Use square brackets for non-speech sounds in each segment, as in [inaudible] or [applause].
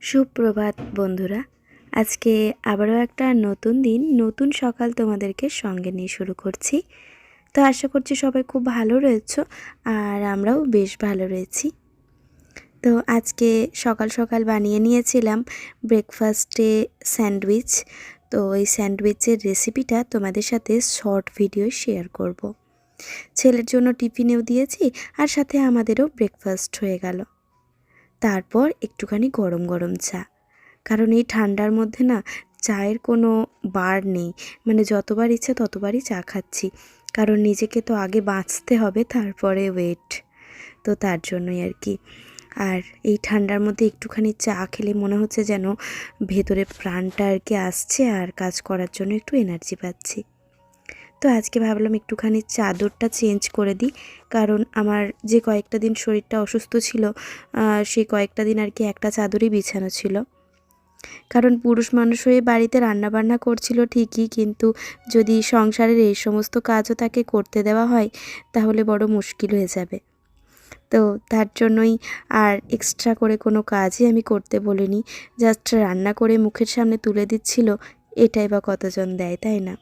সুপ্রভাত বন্ধুরা, আজকে আবারও একটা নতুন দিন, নতুন সকাল তোমাদেরকে সঙ্গে নিয়ে শুরু করছি। তো আশা করছি সবাই খুব ভালো রয়েছ আর আমরাও বেশ ভালো রয়েছি। তো আজকে সকাল সকাল বানিয়ে নিয়েছিলাম ব্রেকফাস্টে স্যান্ডউইচ। তো ওই স্যান্ডউইচের রেসিপিটা তোমাদের সাথে শর্ট ভিডিও শেয়ার করব। ছেলের জন্য টিফিনেও দিয়েছি আর সাথে আমাদেরও ব্রেকফাস্ট হয়ে গেল। তারপর একটুখানি গরম গরম চা। কারণ এই ঠান্ডার মধ্যে না চায়ের কোনো বার নেই। মানে যতবার ইচ্ছে ততবারই চা খাচ্ছি। কারণ নিজেকে তো আগে বাঁচতে হবে, তারপরে ওয়েট তো তার জন্যই আর কি। আর এই ঠান্ডার মধ্যে একটুখানি চা খেলে মনে হচ্ছে যেন ভেতরে প্রাণটা আর কি আসছে আর কাজ করার জন্য একটু এনার্জি পাচ্ছি। তো আজকে ভাবলাম একটুখানি চাদরটা চেঞ্জ করে দিই। কারণ আমার যে কয়েকটা দিন শরীরটা অসুস্থ ছিল সেই কয়েকটা দিন আর কি একটা চাদরই বিছানো ছিল। কারণ পুরুষ মানুষ হয়ে বাড়িতে রান্নাবান্না করছিল ঠিকই, কিন্তু যদি সংসারের এই সমস্ত কাজও তাকে করতে দেওয়া হয়, তাহলে বড় মুশকিল হয়ে যাবে। তো তার জন্যই আর এক্সট্রা করে কোনো কাজই আমি করতে বলিনি। জাস্ট রান্না করে মুখের সামনে তুলে দিচ্ছিল, এটাই বা কতজন দেয়, তাই না?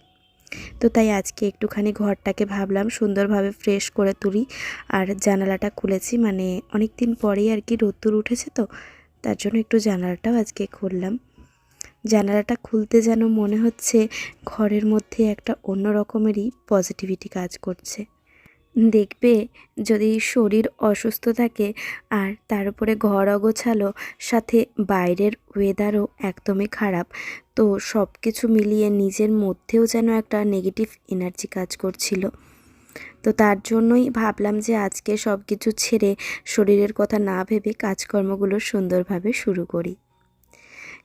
তো তাই আজকে একটুখানি ঘরটাকে ভাবলাম সুন্দরভাবে ফ্রেশ করে তুলি। আর জানালাটা খুলেছি মানে অনেক দিন পরেই আর কি রোদ্দুর উঠেছে তো, তার জন্য একটু জানালাটাও আজকে খুললাম। জানালাটা খুলতে যেন মনে হচ্ছে ঘরের মধ্যে একটা অন্য রকমেরই পজিটিভিটি কাজ করছে। দেখবে যদি শরীর অসুস্থ থাকে আর তার উপরে ঘর অগোছালো, সাথে বাইরের ওয়েদারও একদমই খারাপ, তো সব কিছু মিলিয়ে নিজের মধ্যেও যেন একটা নেগেটিভ এনার্জি কাজ করছিল। তো তার জন্যই ভাবলাম যে আজকে সব কিছু ছেড়ে শরীরের কথা না ভেবে কাজকর্মগুলো সুন্দরভাবে শুরু করি।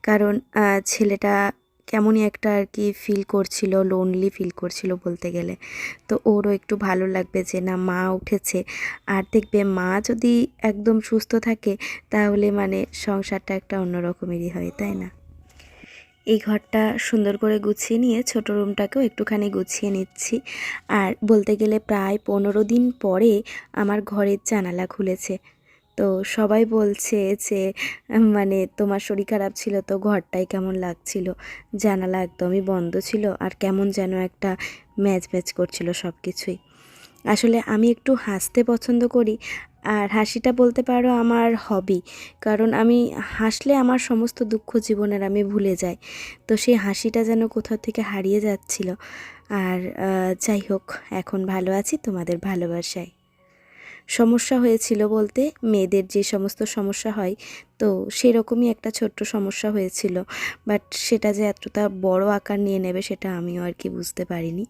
কারণ ছেলেটা কেমনই একটা আর কি ফিল করছিল লোনলি ফিল করছিল বলতে গেলে। তো ওরও একটু ভালো লাগবে যে, না, মা উঠেছে। আর দেখবে মা যদি একদম সুস্থ থাকে, তাহলে মানে সংসারটা একটা অন্য রকমেরই হয়, তাই না? এই ঘরটা সুন্দর করে গুছিয়ে নিয়ে ছোট রুমটাকেও একটুখানি গুছিয়ে নিচ্ছি। আর বলতে গেলে প্রায় পনেরো দিন পরে আমার ঘরের জানালা খুলেছে। তো সবাই বলছে যে মানে তোমার শরীর খারাপ ছিল তো ঘরটাই কেমন লাগছিল? জানালা একদমই বন্ধ ছিল আর কেমন যেন একটা ম্যাচ ম্যাচ করছিল সব কিছুই আসলে আমি একটু হাসতে পছন্দ করি আর হাসিটা বলতে পারো আমার হবি কারণ আমি হাসলে আমার সমস্ত দুঃখ জীবনের আমি ভুলে যাই। তো সেই হাসিটা যেন কোথাও থেকে হারিয়ে যাচ্ছিল। আর যাই হোক, এখন ভালো আছি তোমাদের ভালোবাসায়। সমস্যা হয়েছিল বলতে মেয়েদের যে সমস্ত সমস্যা হয়, তো সেরকমই একটা ছোট্ট সমস্যা হয়েছিল। বাট সেটা যে এতটা বড় আকার নিয়ে নেবে সেটা আমিও আর কি বুঝতে পারিনি।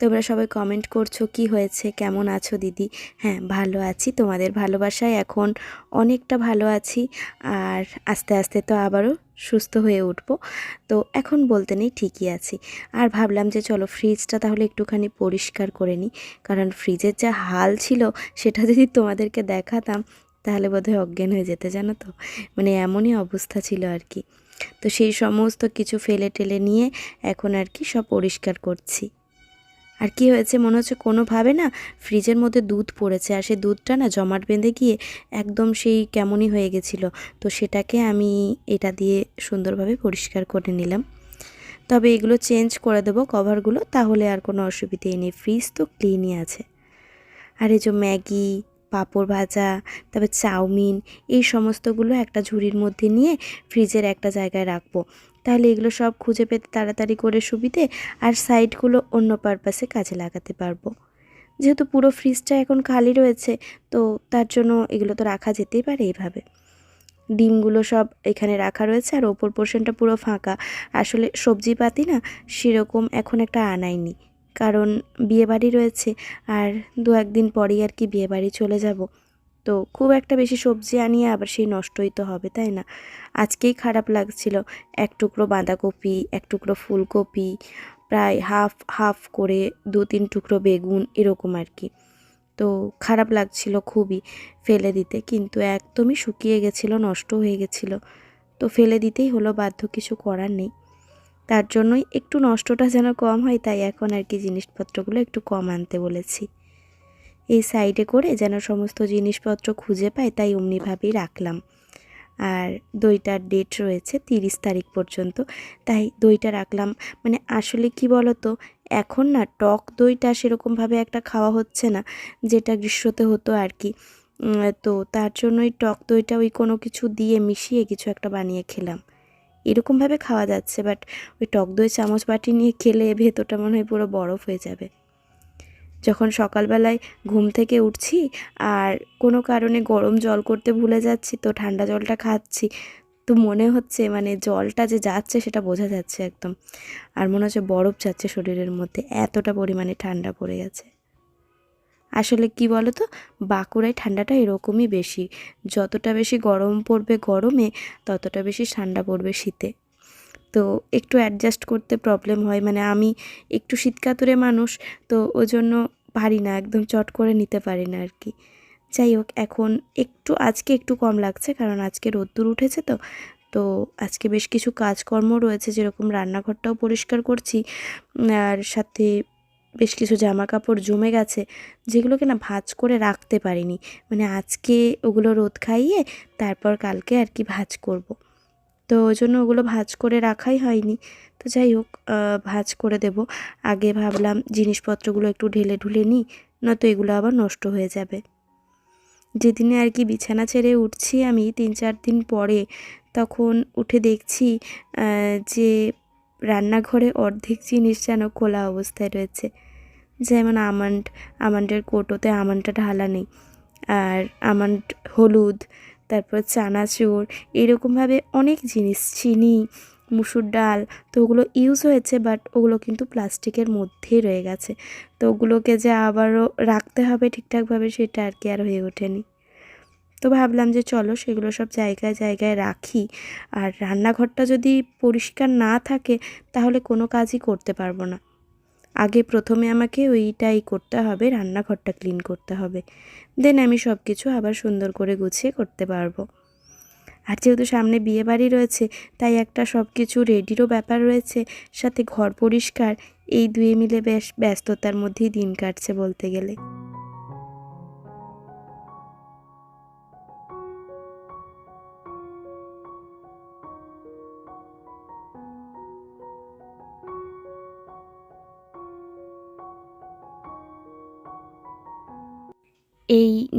তোমরা সবাই কমেন্ট করছ, কি হয়েছে, কেমন আছো দিদি? হ্যাঁ ভালো আছি, তোমাদের ভালোবাসায় এখন অনেকটা ভালো আছি, আর আস্তে আস্তে তো আবারও সুস্থ হয়ে উঠবো। তো এখন বলতে নেই, ঠিকই আছি। আর ভাবলাম যে চলো ফ্রিজটা তাহলে একটুখানি পরিষ্কার করে নিই, কারণ ফ্রিজের যা হাল ছিল, সেটা যদি তোমাদেরকে দেখাতাম, তাহলে বোধহয় অজ্ঞান হয়ে যেতে, জানো তো? মানে এমনই অবস্থা ছিল আর কি। তো সেই সমস্ত কিছু ফেলে টেলে নিয়ে এখন আর কি সব পরিষ্কার করছি। আর কি হয়েছে মনে হচ্ছে কোনোভাবে না ফ্রিজের মধ্যে দুধ পড়েছে আর সেই দুধটা না জমাট বেঁধে গিয়ে একদম সেই কেমনই হয়ে গেছিল। তো সেটাকে আমি এটা দিয়ে সুন্দরভাবে পরিষ্কার করে নিলাম। তবে এগুলো চেঞ্জ করে দেবো কভারগুলো, তাহলে আর কোনো অসুবিধেই নেই। ফ্রিজ তো ক্লিনই আছে। আর এই যে ম্যাগি, পাঁপড় ভাজা, তারপর চাউমিন, এই সমস্তগুলো একটা ঝুড়ির মধ্যে নিয়ে ফ্রিজের একটা জায়গায় রাখব। তাহলে এগুলো সব খুঁজে পেতে তাড়াতাড়ি করে সুবিধে আর সাইডগুলো অন্য পারপাসে কাজে লাগাতে পারব। যেহেতু পুরো ফ্রিজটা এখন খালি রয়েছে, তো তার জন্য এগুলো তো রাখা যেতেই পারে এইভাবে ডিমগুলো সব এখানে রাখা রয়েছে আর ওপর পোর্শনটা পুরো ফাঁকা। আসলে সবজিপাতি না সেরকম এখন একটা আনাইনি, কারণ বিয়েবাড়ি রয়েছে আর দু একদিন পরেই আর কি বিয়েবাড়ি চলে যাব। তো খুব একটা বেশি সবজি আনিয়ে আবার সেই নষ্টই তো হবে, তাই না? আজকেই খারাপ লাগছিল। এক টুকরো বাঁধাকপি, এক টুকরো ফুলকপি, প্রায় হাফ হাফ করে দু তিন টুকরো বেগুন, এরকম আর কি। তো খারাপ লাগছিল খুবই ফেলে দিতে, কিন্তু একদমই শুকিয়ে গেছিল, নষ্ট হয়ে গেছিল। তো ফেলে দিতেই হলো, বাধ্য কিছু করার নেই। তার জন্যই একটু নষ্টটা যেন কম হয়, তাই এখন আর কি জিনিসপত্রগুলো একটু কম আনতে বলেছি। এই সাইডে করে যেন সমস্ত জিনিসপত্র খুঁজে পাই তাই অমনিভাবেই রাখলাম। আর দইটার ডেট রয়েছে তিরিশ তারিখ পর্যন্ত, তাই দইটা রাখলাম। মানে আসলে কি বলো তো এখন না টক দইটা সেরকমভাবে একটা খাওয়া হচ্ছে না, যেটা গ্রীষ্মতে হতো আর কি। তো তার জন্যই টক দইটা ওই কোনো কিছু দিয়ে মিশিয়ে কিছু একটা বানিয়ে খেলাম। এরকমভাবে খাওয়া যাচ্ছে বাট ওই টক দই চামচ বাটি নিয়ে খেলে ভেতরটা মনে হয় পুরো বরফ হয়ে যাবে। যখন সকালবেলায় ঘুম থেকে উঠছি আর কোনো কারণে গরম জল করতে ভুলে যাচ্ছি, তো ঠান্ডা জলটা খাচ্ছি, তো মনে হচ্ছে মানে জলটা যে যাচ্ছে সেটা বোঝা যাচ্ছে একদম। আর মনে হচ্ছে বরফ যাচ্ছে শরীরের মধ্যে, এতটা পরিমাণে ঠান্ডা পড়ে গেছে। আসলে কি বলো তো বাঁকুড়ায় ঠান্ডাটা এরকমই বেশি। যতটা বেশি গরম পড়বে গরমে, ততটা বেশি ঠান্ডা পড়বে শীতে। তো একটু অ্যাডজাস্ট করতে প্রবলেম হয়। মানে আমি একটু শীতকাতুরে মানুষ, তো ওই জন্য পারি না, একদম চট করে নিতে পারি না আর কি। যাই হোক, এখন একটু, আজকে একটু কম লাগছে কারণ আজকে রোদ্দুর উঠেছে তো। তো আজকে বেশ কিছু কাজকর্ম রয়েছে, যেরকম রান্নাঘরটাও পরিষ্কার করছি, আর সাথে বেশ কিছু জামা কাপড় জমে গেছে, যেগুলোকে না ভাজ করে রাখতে পারিনি। মানে আজকে ওগুলো রোদ খাইয়ে, তারপর কালকে আর কি ভাজ করব। তো ওই জন্য ওগুলো ভাঁজ করে রাখাই হয়নি। তো যাই হোক ভাঁজ করে দেব। আগে ভাবলাম জিনিসপত্রগুলো একটু ঢেলে ঢুলে নিই, নয়তো এগুলো আবার নষ্ট হয়ে যাবে। যেদিনে আর কি বিছানা ছেড়ে উঠছি আমি তিন চার দিন পরে, তখন উঠে দেখছি যে রান্নাঘরে অর্ধেক জিনিস যেন খোলা অবস্থায় রয়েছে। যেমন আমন্ড, আমন্ডের কৌটোতে আমন্ডটা ঢালা নেই, আর আমন্ড হলুদ তারপর চানাচুর, এরকমভাবে অনেক জিনিস, চিনি, মুসুর ডাল, তো ওগুলো ইউজ হয়েছে বাট ওগুলো কিন্তু প্লাস্টিকের মধ্যেই রয়ে গেছে। তো ওগুলোকে যে আবারও রাখতে হবে ঠিকঠাকভাবে সেটা আর কি আর হয়ে ওঠেনি। তো ভাবলাম যে চলো সেগুলো সব জায়গায় জায়গায় রাখি। আর রান্নাঘরটা যদি পরিষ্কার না থাকে, তাহলে কোনো কাজই করতে পারব না। আগে প্রথমে আমাকে ওইটাই করতে হবে, রান্নাঘরটা ক্লিন করতে হবে। দেন আমি সব কিছু আবার সুন্দর করে গুছিয়ে করতে পারব। আর যেহেতু সামনে বিয়ে বাড়ি রয়েছে, তাই একটা সব কিছু রেডিরও ব্যাপার রয়েছে, সাথে ঘর পরিষ্কার, এই দুয়ে মিলে বেশ ব্যস্ততার মধ্যেই দিন কাটছে বলতে গেলে।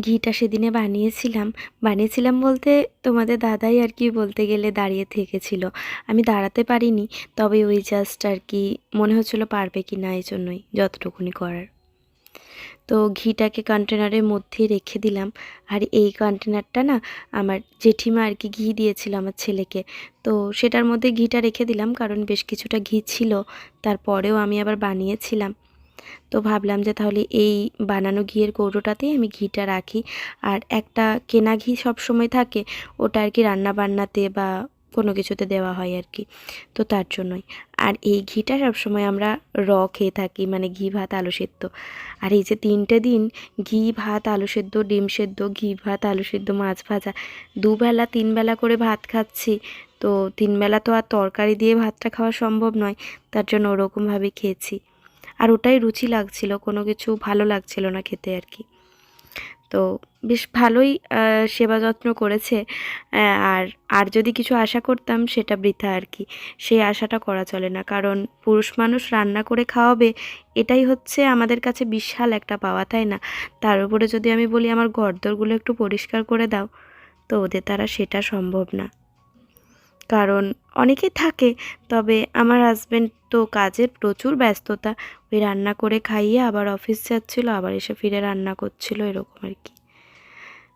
ঘিটা সেদিনে বানিয়েছিলাম। বানিয়েছিলাম বলতে তোমাদের দাদাই আর কি বলতে গেলে দাঁড়িয়ে থেকেছিল। আমি দাঁড়াতে পারিনি, তবে ওই জাস্ট আর কি মনে হচ্ছিল পারবে কি না এই জন্যই যতটুকুনি করার। তো ঘিটাকে কন্টেনারের মধ্যে রেখে দিলাম। আর এই কন্টেনারটা না আমার জেঠিমা আর কি ঘি দিয়েছিল আমার ছেলেকে। তো সেটার মধ্যে ঘিটা রেখে দিলাম, কারণ বেশ কিছুটা ঘি ছিল। তারপরেও আমি আবার বানিয়েছিলাম। তো ভাবলাম যে তাহলে এই বানানো ঘিয়ের কৌটোটাতেই আমি ঘিটা রাখি। আর একটা কেনা ঘি সব সময় থাকে, ওটা আর কি রান্না বান্নাতে বা কোনো কিছুতে দেওয়া হয় আর কি, তো তার জন্যই। আর এই ঘিটা সবসময় আমরা র খেয়ে থাকি মানে ঘি, ভাত, আলু সেদ্ধ। আর এই যে তিনটে দিন ঘি, ভাত, আলু সেদ্ধ, ডিম সেদ্ধ, ঘি, ভাত, আলু সেদ্ধ, মাছ ভাজা, দুবেলা, তিনবেলা করে ভাত খাচ্ছি, তো তিনবেলা তো আর তরকারি দিয়ে ভাতটা খাওয়া সম্ভব নয়, তার জন্য ওরকমভাবে খেয়েছি। আর ওটাই রুচি লাগছিল, কোনো কিছু ভালো লাগছিল না খেতে আর কি। তো বেশ ভালোই সেবা যত্ন করেছে আর আর যদি কিছু আশা করতাম সেটা বৃথা আর কি। সেই আশাটা করা চলে না, কারণ পুরুষ মানুষ রান্না করে খাওয়াবে, এটাই হচ্ছে আমাদের কাছে বিশাল একটা পাওয়া, তাই না? তার উপরে যদি আমি বলি আমার ঘরদোরগুলো একটু পরিষ্কার করে দাও, তো ওদের দ্বারা সেটা সম্ভব না। কারণ অনেকে থাকে, তবে আমার হাজব্যান্ড তো কাজের প্রচুর ব্যস্ততা। ওই রান্না করে খাইয়ে আবার অফিস যাচ্ছিল, আবার এসে ফিরে রান্না করছিল, এরকম আর কি।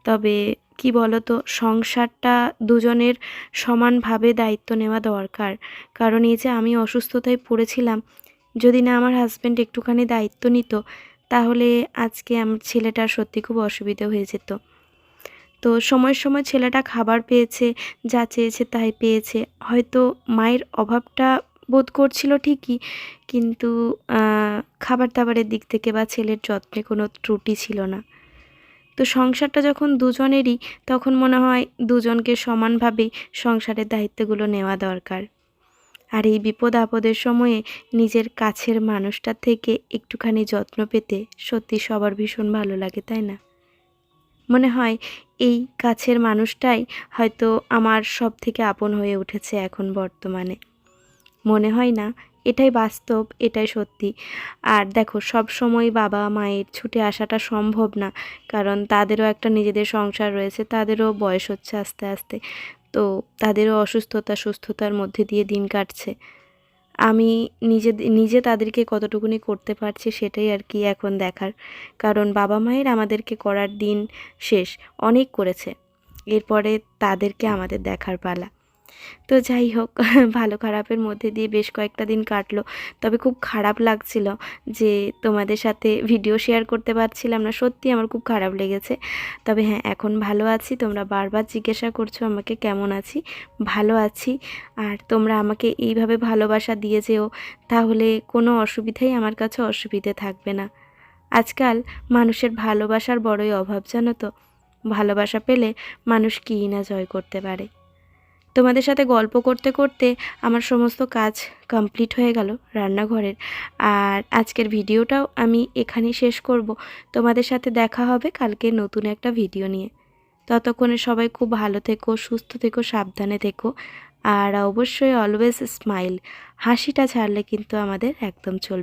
তবে কি বলো তো সংসারটা দুজনের সমানভাবে দায়িত্ব নেওয়া দরকার। কারণ এই যে আমি অসুস্থতায় পড়েছিলাম, যদি না আমার হাজব্যান্ড একটুখানি দায়িত্ব নিত, তাহলে আজকে আমার ছেলেটার সত্যি খুব অসুবিধে হয়ে যেত। তো সময় সময় ছেলেটা খাবার পেয়েছে, যা চেয়েছে তাই পেয়েছে। হয়তো মায়ের অভাবটা বোধ করছিল ঠিকই, কিন্তু খাবার দাবারের দিক থেকে বা ছেলের যত্নে কোনো ত্রুটি ছিল না। তো সংসারটা যখন দুজনেরই, তখন মনে হয় দুজনকে সমানভাবেই সংসারের দায়িত্বগুলো নেওয়া দরকার। আর এই বিপদ আপদের সময়ে নিজের কাছের মানুষটার থেকে একটুখানি যত্ন পেতে সত্যি সবার ভীষণ ভালো লাগে, তাই না? মনে হয় এই কাছের মানুষটাই হয়তো আমার সব থেকে আপন হয়ে উঠেছে এখন বর্তমানে। মনে হয় না, এটাই বাস্তব, এটাই সত্যি। আর দেখো, সব সময় বাবা মায়ের ছুটে আসাটা সম্ভব না, কারণ তাদেরও একটা নিজেদের সংসার রয়েছে, তাদেরও বয়স হচ্ছে আস্তে আস্তে। তো তাদেরও অসুস্থতা সুস্থতার মধ্যে দিয়ে দিন কাটছে। আমি নিজে নিজে তাদেরকে কতটুকুনি করতে পারছি সেটাই আর কি এখন দেখার। কারণ বাবা মায়ের আমাদেরকে করার দিন শেষ, অনেক করেছে। এরপরে তাদেরকে আমাদের দেখার পালা। তো যাই হোক, [laughs] ভালো খারাপের মধ্যে দিয়ে বেশ কয়েকটা দিন কাটলো। তবে খুব খারাপ লাগছিল যে তোমাদের সাথে ভিডিও শেয়ার করতে পারছিলাম না। সত্যি আমার খুব খারাপ লেগেছে। তবে হ্যাঁ এখন ভালো আছি। তোমরা বারবার জিজ্ঞাসা করছ আমাকে কেমন আছি। ভালো আছি। আর তোমরা আমাকে এইভাবে ভালোবাসা দিয়ে যেও, তাহলে কোনো অসুবিধাই আমার কাছে অসুবিধে থাকবে না। আজকাল মানুষের ভালোবাসার বড়ই অভাব, জানো তো? ভালোবাসা পেলে মানুষ কী না জয় করতে পারে। তোমাদের সাথে গল্প করতে করতে আমার সমস্ত কাজ কমপ্লিট হয়ে গেল রান্নাঘরের। আর আজকের ভিডিওটাও আমি এখানেই শেষ করব। তোমাদের সাথে দেখা হবে কালকে নতুন একটা ভিডিও নিয়ে। ততক্ষণে সবাই খুব ভালো থেকো, সুস্থ থেকো, সাবধানে থেকো। আর অবশ্যই অলওয়েজ স্মাইল হাসিটা ছাড়লে কিন্তু আমাদের একদম চলবে।